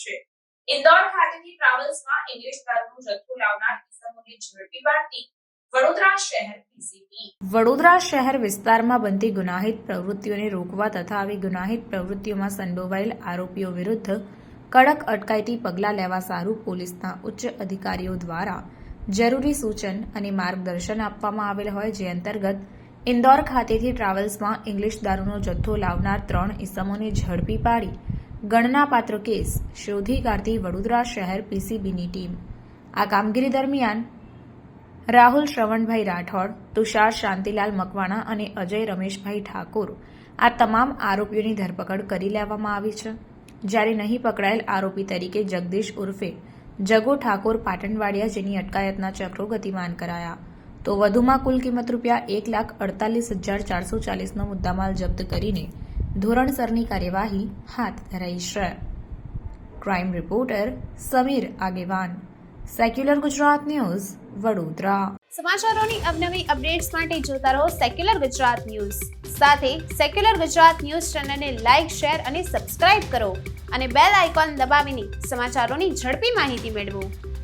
છે. ઇન્દોર ખાતેથી ટ્રાવેલ્સમાં ઇંગ્લિશ દારૂનો જથ્થો લાવનાર ઇસમોને ઝડપી પાડતી વડોદરા શહેર વિસ્તારમાં બનતી ગુનાહિત પ્રવૃત્તિઓને રોકવા તથા આવી ગુનાહિત પ્રવૃત્તિઓમાં સંડોવાયેલ આરોપીઓ વિરુદ્ધ કડક અટકાયતી પગલાં લેવા સારું પોલીસના ઉચ્ચ અધિકારીઓ દ્વારા જરૂરી સૂચન અને માર્ગદર્શન આપવામાં આવેલ હોય જે અંતર્ગત ઇન્દોર ખાતેથી ટ્રાવેલ્સમાં ઇંગ્લિશ દારૂનો જથ્થો લાવનાર ત્રણ ઇસમોને ઝડપી પાડી ગણનાપાત્ર કેસ શોધી કાઢતી વડોદરા શહેર પીસીબીની ટીમ. આ કામગીરી દરમિયાન રાહુલ શ્રવણભાઈ રાઠોડ, તુષાર શાંતિલાલ મકવાણા અને અજય રમેશભાઈ ઠાકોર આ તમામ આરોપીઓની ધરપકડ કરી લેવામાં આવી છે. જ્યારે નહીં પકડાયેલ આરોપી તરીકે જગદીશ ઉર્ફે જગો ઠાકોર પાટણવાડિયા જેની અટકાયતના ચક્રો ગતિમાન કરાયા. તો વધુમાં કુલ કિંમત રૂપિયા એક લાખ અડતાલીસ હજાર ચારસો ચાલીસનો મુદ્દામાલ જપ્ત કરીને ધોરણસરની કાર્યવાહી હાથ ધરાઈ છે. Crime reporter Samir Agewan. Secular Gujarat news, Vadodara. સમાચારોની અવનવી અપડેટ્સ માટે જોતા રહો સેક્યુલર ગુજરાત ન્યૂઝ. સાથે સેક્યુલર ગુજરાત ન્યૂઝ ચેનલને લાઇક શેર અને સબસ્ક્રાઇબ કરો અને બેલ આઇકોન દબાવીને સમાચારોની ઝડપી માહિતી મેળવો.